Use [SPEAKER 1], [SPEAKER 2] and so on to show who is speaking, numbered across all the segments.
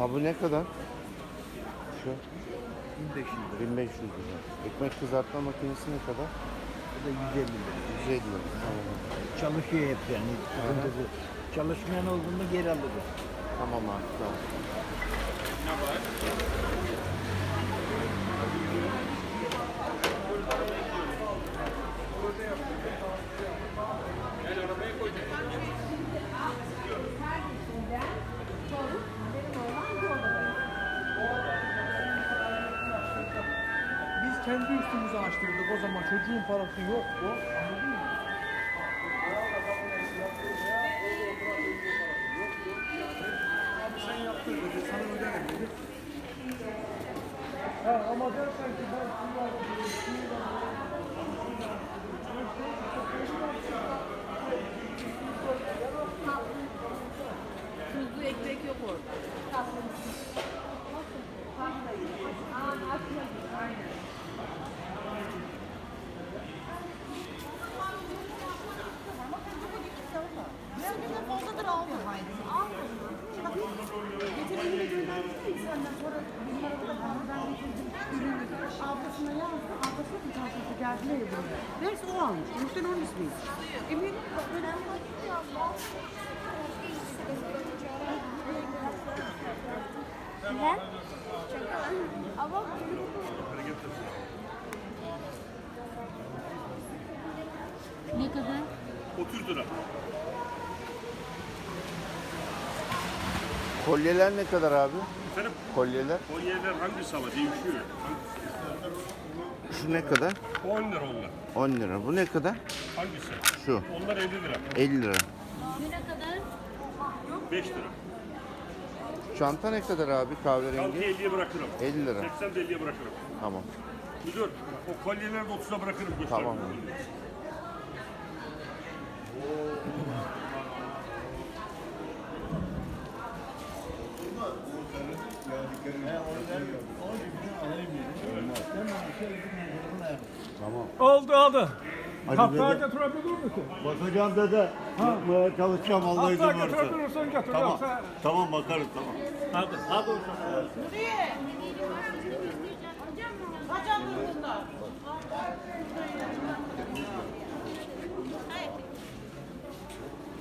[SPEAKER 1] Abi bu ne kadar? Şu
[SPEAKER 2] 1500 lira.
[SPEAKER 1] 1500 lira. Ekmek kızartma makinesi ne kadar?
[SPEAKER 2] Bu da 150 lira.
[SPEAKER 1] 150 lira. Tamam.
[SPEAKER 2] Çalışıyor hep yani. Sıkıntısı. Çalışmayan olduğunda geri alırız.
[SPEAKER 1] Tamam abi tamam.
[SPEAKER 3] Çocuğun parası yoktu. Anladın mı? Abi sen yaptır dedi, sana öderim dedi. Ha, ama dersen ki ben aldım.
[SPEAKER 4] Tuzlu ekmek yok orada.
[SPEAKER 5] Kendine fazladır alma. Alma. Bak, getirdiğini göndermiştim senden sonra bunlara da bana ben getirdim. Ürünü ablasına yazdım. Ablası bir taşısı geldi ne yapıyor? Neyse o almış. Müşteri onun ismiyiz. Eminim bak önemli ya.
[SPEAKER 6] Neden? Ama
[SPEAKER 4] Ne kadar?
[SPEAKER 7] 30 lira.
[SPEAKER 1] Kolyeler ne kadar abi?
[SPEAKER 7] Efendim
[SPEAKER 1] Kolyeler.
[SPEAKER 7] kolyeler hangisi ama değişiyor.
[SPEAKER 1] Şu ne kadar?
[SPEAKER 7] 10 lira onlar.
[SPEAKER 1] 10 lira. Bu ne kadar?
[SPEAKER 7] Hangisi?
[SPEAKER 1] Şu.
[SPEAKER 7] Onlar 50 lira.
[SPEAKER 1] 50 lira.
[SPEAKER 4] Ne kadar?
[SPEAKER 7] 5 lira.
[SPEAKER 1] Çanta ne kadar abi kahverengi?
[SPEAKER 7] 50'ye bırakırım.
[SPEAKER 1] 50 lira.
[SPEAKER 7] 80 de 50'ye bırakırım.
[SPEAKER 1] Tamam.
[SPEAKER 7] Müdür o kolyeleri de 30'a bırakırım. Göster.
[SPEAKER 1] Tamam.
[SPEAKER 3] Oldu oldu. Hatta
[SPEAKER 8] dede.
[SPEAKER 3] götürebilir misin?
[SPEAKER 8] Bakacağım dede. Yapmaya çalışacağım Allah izin
[SPEAKER 3] Hatta
[SPEAKER 8] verirse.
[SPEAKER 3] götürebilirsen götür.
[SPEAKER 8] Tamam.
[SPEAKER 3] Yoksa
[SPEAKER 8] Tamam bakarız tamam. Hadi. Hadi.
[SPEAKER 5] Kaç aldın bunlar?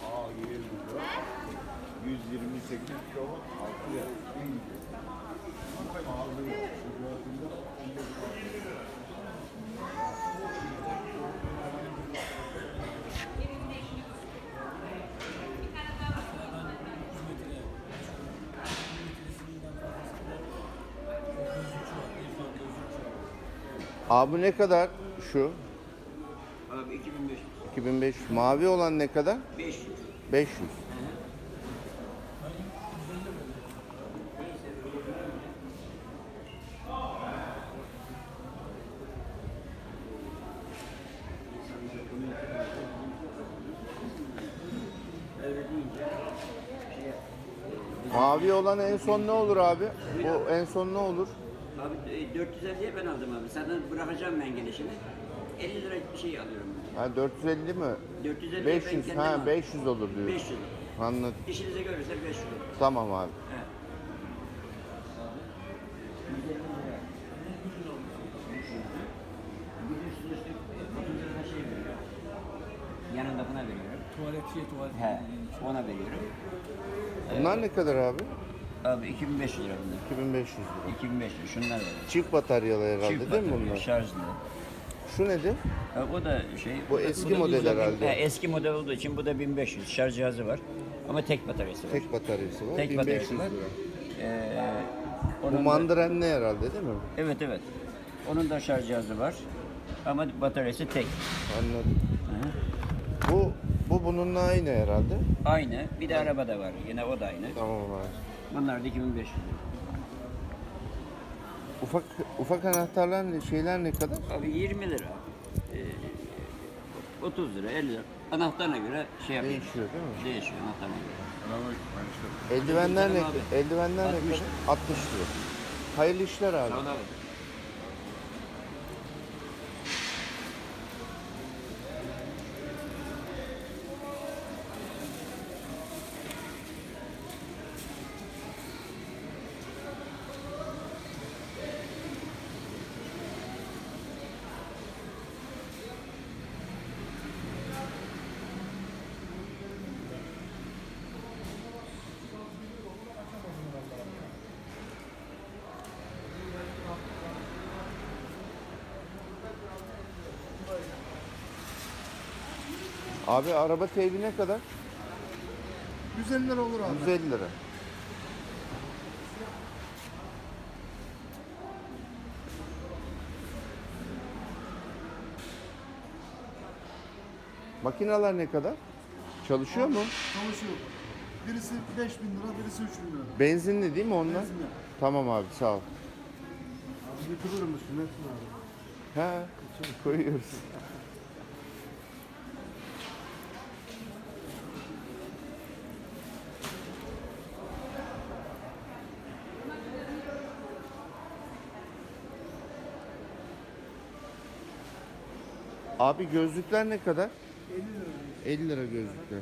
[SPEAKER 8] Aa 20 lira. 128 kilo. 6 lira.
[SPEAKER 1] Abi ne kadar şu?
[SPEAKER 2] Abi 2500.
[SPEAKER 1] 2500. Mavi olan ne kadar?
[SPEAKER 2] 500.
[SPEAKER 1] 500. Mavi olan en son ne olur abi? Bu en son ne olur?
[SPEAKER 9] Abi e, 450'ye ben aldım abi. Senden bırakacağım ben gelişini. 50 lira bir şey alıyorum.
[SPEAKER 1] Ha 450 mi?
[SPEAKER 9] 450
[SPEAKER 1] 500
[SPEAKER 9] ben
[SPEAKER 1] ha
[SPEAKER 9] aldım.
[SPEAKER 1] 500 olur diyor.
[SPEAKER 9] 500.
[SPEAKER 1] Anladım.
[SPEAKER 9] İşinize görürse 500.
[SPEAKER 1] Tamam abi.
[SPEAKER 9] Evet. Bir de üstüne üstlük 30 lira veriyor. Yanında buna veriyorum.
[SPEAKER 3] tuvaletçiye tuvalet.
[SPEAKER 9] He, ona veriyorum.
[SPEAKER 1] Bunlar ne kadar abi?
[SPEAKER 9] Abi 2500 lira bunlar.
[SPEAKER 1] 2500 lira.
[SPEAKER 9] 2500 şunlar var.
[SPEAKER 1] Çift bataryalı herhalde
[SPEAKER 9] Çift
[SPEAKER 1] değil mi
[SPEAKER 9] batarya,
[SPEAKER 1] bunlar?
[SPEAKER 9] Şarjlı.
[SPEAKER 1] Şu nedir?
[SPEAKER 9] Ha, o da şey.
[SPEAKER 1] Bu eski model
[SPEAKER 9] He,
[SPEAKER 1] herhalde.
[SPEAKER 9] eski model olduğu için bu da 1500 şarj cihazı var. Ama tek bataryası var.
[SPEAKER 1] Tek bataryası var.
[SPEAKER 9] Tek
[SPEAKER 1] 1500
[SPEAKER 9] bataryası
[SPEAKER 1] lira.
[SPEAKER 9] var. Ee,
[SPEAKER 1] Bu
[SPEAKER 9] da-
[SPEAKER 1] mandırenli herhalde değil mi?
[SPEAKER 9] Evet evet. Onun da şarj cihazı var. Ama bataryası tek.
[SPEAKER 1] Anladım. Bu bu bununla aynı herhalde.
[SPEAKER 9] Aynı. Bir de araba da var. Yine o da aynı.
[SPEAKER 1] Tamam abi.
[SPEAKER 9] Bunlar da 2500 lira.
[SPEAKER 1] Ufak ufak anahtarlar ne, şeyler ne kadar?
[SPEAKER 9] Abi 20 lira. Ee, 30 lira, 50 lira. Anahtarına göre şey yapıyor.
[SPEAKER 1] Değişiyor değil mi?
[SPEAKER 9] Değişiyor anahtarına göre.
[SPEAKER 1] Eldivenler ne? Eldivenler ne
[SPEAKER 9] 60
[SPEAKER 1] kadar? 60 lira. Hayırlı işler abi.
[SPEAKER 9] Sağ ol abi.
[SPEAKER 1] Abi araba teybi ne kadar?
[SPEAKER 3] 150 lira olur abi.
[SPEAKER 1] 150 lira. Makineler ne kadar? Çalışıyor mu?
[SPEAKER 3] Çalışıyor. Birisi 5000 lira, birisi 3000 lira.
[SPEAKER 1] Benzinli değil mi onlar?
[SPEAKER 3] Benzinli.
[SPEAKER 1] Tamam abi sağ ol.
[SPEAKER 3] Götürürüm üstüne.
[SPEAKER 1] He, koyuyoruz. Abi gözlükler ne kadar? 50 lira. 50 lira gözlükler.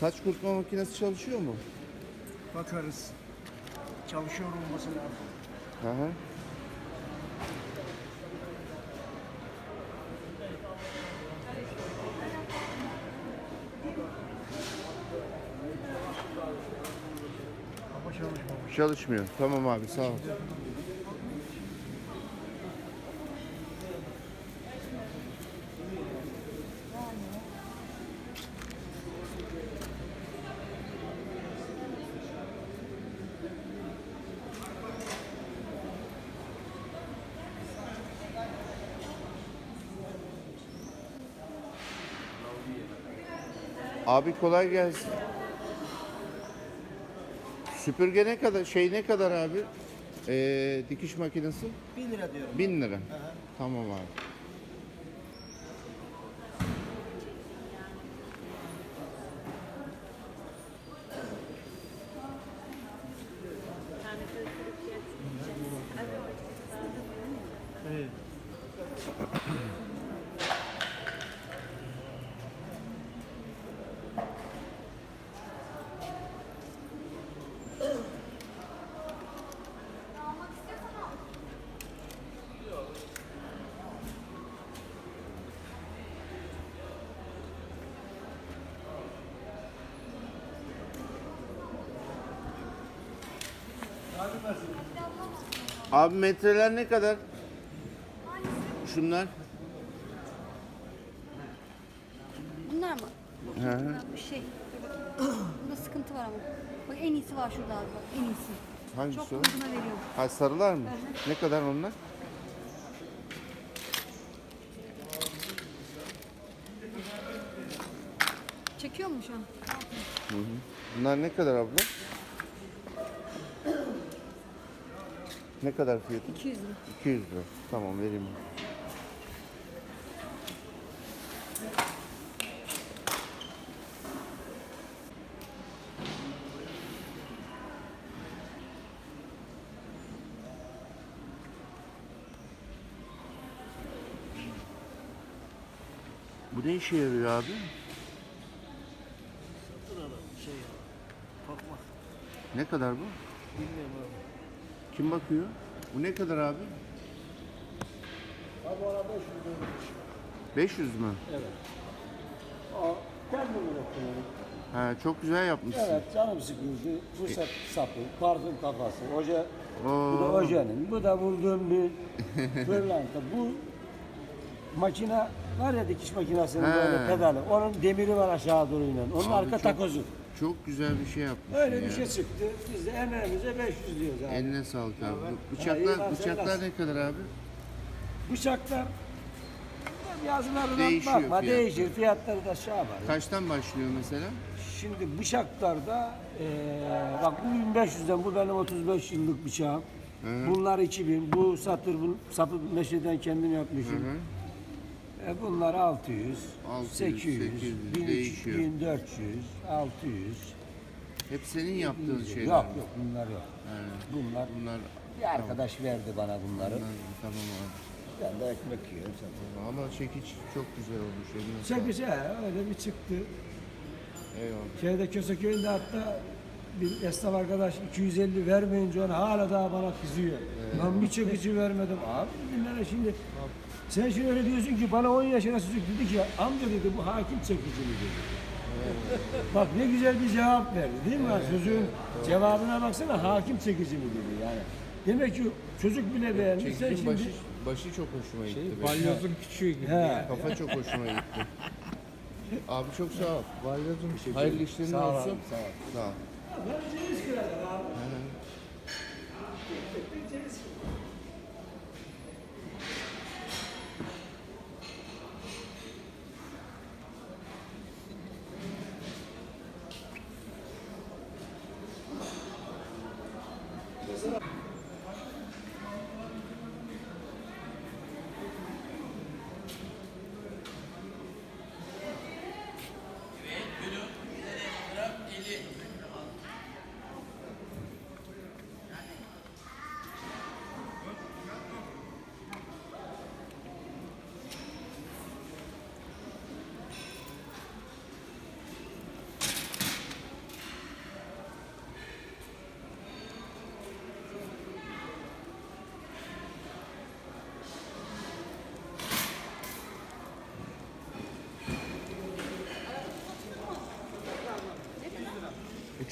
[SPEAKER 1] Saç kurutma makinesi çalışıyor mu?
[SPEAKER 2] Bakarız. Çalışıyor olması lazım.
[SPEAKER 1] Hı hı. Çalışmıyor. Tamam abi sağ ol. Abi kolay gelsin. Süpürge ne kadar? Şey ne kadar abi? Ee, dikiş makinesi?
[SPEAKER 2] 1 lira diyorum.
[SPEAKER 1] 1000 lira. Tamam abi. Abi metreler ne kadar? Şunlar.
[SPEAKER 10] Bunlar mı?
[SPEAKER 1] Hı hı.
[SPEAKER 10] Bir şey. Bunda sıkıntı var ama. Bak en iyisi var şurada abi bak en iyisi.
[SPEAKER 1] Hangisi
[SPEAKER 10] Çok
[SPEAKER 1] o?
[SPEAKER 10] uyguna veriyorum.
[SPEAKER 1] Ha sarılar mı? Ne kadar onlar?
[SPEAKER 10] Çekiyor mu şu an?
[SPEAKER 1] Bunlar ne kadar abla? Ne kadar fiyatı?
[SPEAKER 10] 200 lira.
[SPEAKER 1] 200 lira. Tamam vereyim. Bu ne işe yarıyor abi?
[SPEAKER 2] Burada şey bakmak.
[SPEAKER 1] Ne kadar bu?
[SPEAKER 2] Bilmiyorum abi.
[SPEAKER 1] Kim bakıyor? Bu ne kadar abi?
[SPEAKER 3] Abi araba 500 lira.
[SPEAKER 1] 500 mü?
[SPEAKER 3] Aa, kendim ürettim.
[SPEAKER 1] Ha, çok güzel yapmışsın.
[SPEAKER 3] Evet canım sıkıldı. Fırsat sapı, parfüm kafası, oje, bu da
[SPEAKER 1] Oo.
[SPEAKER 3] ojenin, bu da vurduğum bir pırlanta. Bu makine var ya dikiş makinesinin
[SPEAKER 1] He.
[SPEAKER 3] böyle pedalı. Onun demiri var aşağı doğru inen. Onun
[SPEAKER 1] Abi
[SPEAKER 3] arka
[SPEAKER 1] çok-
[SPEAKER 3] takozu.
[SPEAKER 1] Çok güzel bir şey yapmışsın
[SPEAKER 3] Öyle
[SPEAKER 1] ya.
[SPEAKER 3] bir şey çıktı. Biz de emeğimize 500 diyoruz abi.
[SPEAKER 1] Eline sağlık abi. Bu
[SPEAKER 3] Ha, iyi
[SPEAKER 1] Bıçaklar,
[SPEAKER 3] lan,
[SPEAKER 1] bıçaklar ne kadar abi?
[SPEAKER 3] Bıçaklar yazılarından
[SPEAKER 1] Değişiyor
[SPEAKER 3] bakma
[SPEAKER 1] fiyatları.
[SPEAKER 3] değişir. Fiyatları da şey yapar.
[SPEAKER 1] Kaçtan başlıyor mesela?
[SPEAKER 3] Şimdi bıçaklarda eee bak bu 1500'den bu benim 35 yıllık bıçağım. Bunlar 2000. Bu satır bu sapı meşeden kendim yapmışım. E bunlar 600,
[SPEAKER 1] 600,
[SPEAKER 3] 800,
[SPEAKER 1] 800
[SPEAKER 3] 1300,
[SPEAKER 1] değişiyor.
[SPEAKER 3] 1400, 600.
[SPEAKER 1] Hep senin yaptığın şeyler.
[SPEAKER 3] Yok
[SPEAKER 1] mi?
[SPEAKER 3] yok bunlar yok.
[SPEAKER 1] He.
[SPEAKER 3] Bunlar
[SPEAKER 1] Bunlar
[SPEAKER 3] bir arkadaş verdi bana bunları.
[SPEAKER 1] bunlar tamam abi.
[SPEAKER 3] Ben de ekmek yiyorum zaten.
[SPEAKER 1] Ama çekiç çok güzel olmuş. Eline sağlık.
[SPEAKER 3] Çekici he, öyle bir çıktı.
[SPEAKER 1] Eyvallah.
[SPEAKER 3] Şeyde Köseköy'ünde hatta bir esnaf arkadaş 250 vermeyince ona hala daha bana kızıyor. Lan bir çekici vermedim. Abi dinlene şimdi. Sen şimdi öyle diyorsun ki bana 10 yaşına çocuk dedi ki amca dedi bu hakim çekici mi dedi. Bak ne güzel bir cevap verdi değil mi? Sözün cevabına baksana hakim çekici mi dedi yani. Demek ki çocuk bile beğendi. Sen şimdi...
[SPEAKER 1] başı, başı çok hoşuma gitti. benim.
[SPEAKER 2] Balyozun küçüğü gibi.
[SPEAKER 3] He.
[SPEAKER 1] Kafa çok hoşuma gitti. Abi çok sağ ol.
[SPEAKER 2] Balyozun küçüğü.
[SPEAKER 1] Hayırlı işlerin
[SPEAKER 2] Sağ ol
[SPEAKER 1] olsun.
[SPEAKER 2] sağ ol.
[SPEAKER 1] Sağ ol. E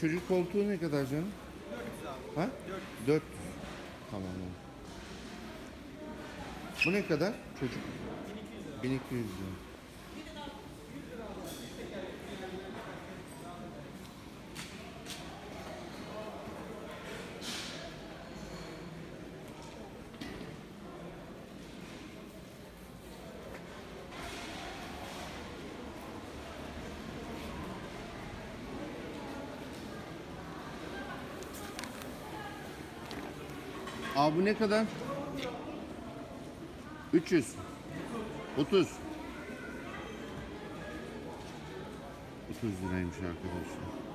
[SPEAKER 1] çocuk koltuğu ne kadar canım? Ha? 400. Tamam. tamam. Bu ne kadar çocuk? 1200 lira. Abi bu ne kadar? 300. 30. 30 liraymış arkadaşlar.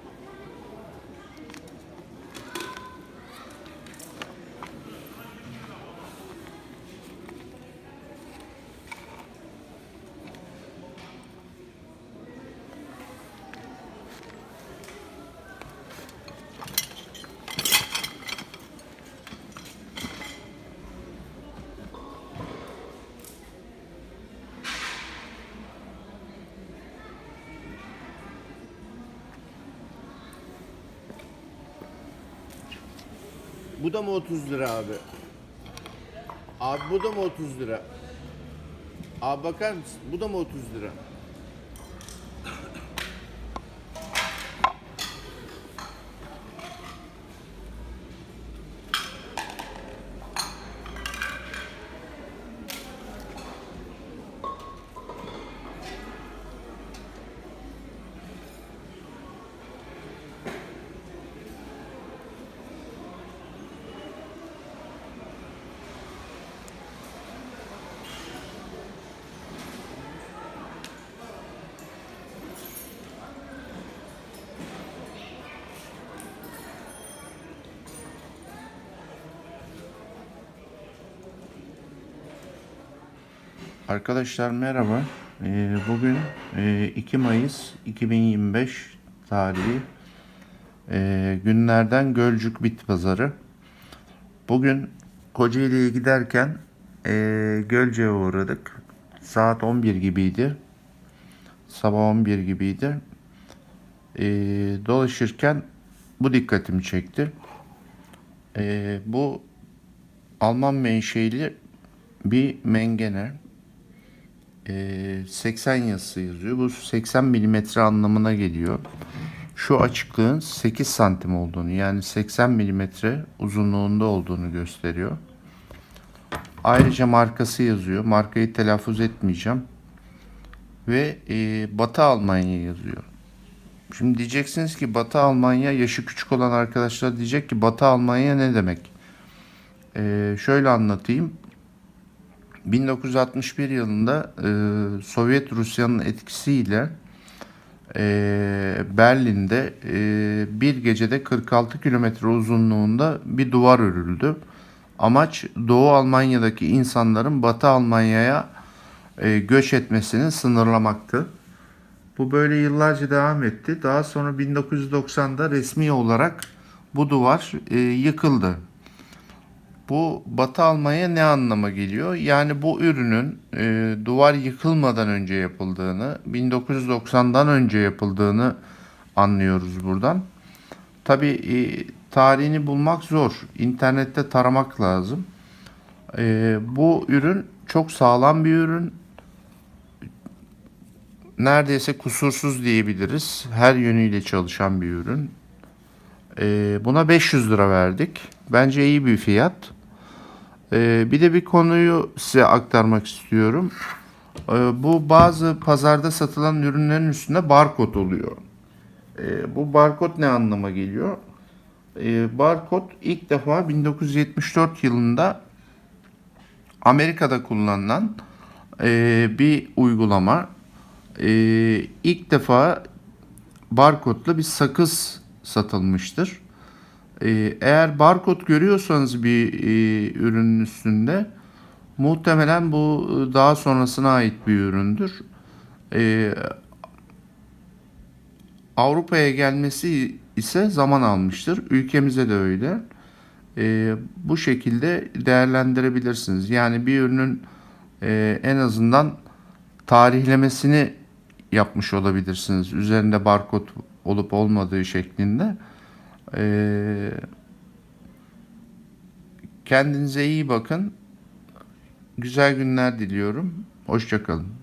[SPEAKER 1] Bu da mı 30 lira abi? Abi bu da mı 30 lira? Abi bakar mısın? Bu da mı 30 lira? Arkadaşlar merhaba. Ee, bugün e, 2 Mayıs 2025 tarihi Ee, günlerden Gölcük Bit Pazarı. Bugün Kocaeli'ye giderken e, Gölce'ye uğradık. Saat 11 gibiydi. Sabah 11 gibiydi. Ee, dolaşırken bu dikkatimi çekti. Bu Alman menşeli bir mengene. Ee, 80 yazısı yazıyor. Bu 80 milimetre anlamına geliyor. Şu açıklığın 8 santim olduğunu yani 80 milimetre uzunluğunda olduğunu gösteriyor. Ayrıca markası yazıyor. Markayı telaffuz etmeyeceğim. Ve e, Batı Almanya yazıyor. Şimdi diyeceksiniz ki Batı Almanya yaşı küçük olan arkadaşlar diyecek ki Batı Almanya ne demek? Ee, şöyle anlatayım. 1961 yılında e, Sovyet Rusya'nın etkisiyle e, Berlin'de e, bir gecede 46 kilometre uzunluğunda bir duvar örüldü. Amaç Doğu Almanya'daki insanların Batı Almanya'ya e, göç etmesini sınırlamaktı. Bu böyle yıllarca devam etti. Daha sonra 1990'da resmi olarak bu duvar e, yıkıldı. Bu Batı Almanya ne anlama geliyor? Yani bu ürünün e, duvar yıkılmadan önce yapıldığını, 1990'dan önce yapıldığını anlıyoruz buradan. Tabii e, tarihini bulmak zor. İnternette taramak lazım. Ee, bu ürün çok sağlam bir ürün. Neredeyse kusursuz diyebiliriz. Her yönüyle çalışan bir ürün. Ee, buna 500 lira verdik. Bence iyi bir fiyat. Ee, bir de bir konuyu size aktarmak istiyorum. Ee, bu bazı pazarda satılan ürünlerin üstünde barkod oluyor. Ee, bu barkod ne anlama geliyor? Ee, barkod ilk defa 1974 yılında Amerika'da kullanılan e, bir uygulama. E, ilk defa barkodla bir sakız satılmıştır. E, eğer barkod görüyorsanız bir e, ürünün üstünde muhtemelen bu e, daha sonrasına ait bir üründür. E, Avrupa'ya gelmesi ise zaman almıştır. Ülkemize de öyle. E, bu şekilde değerlendirebilirsiniz. Yani bir ürünün e, en azından tarihlemesini yapmış olabilirsiniz. Üzerinde barkod olup olmadığı şeklinde. Kendinize iyi bakın. Güzel günler diliyorum. Hoşçakalın.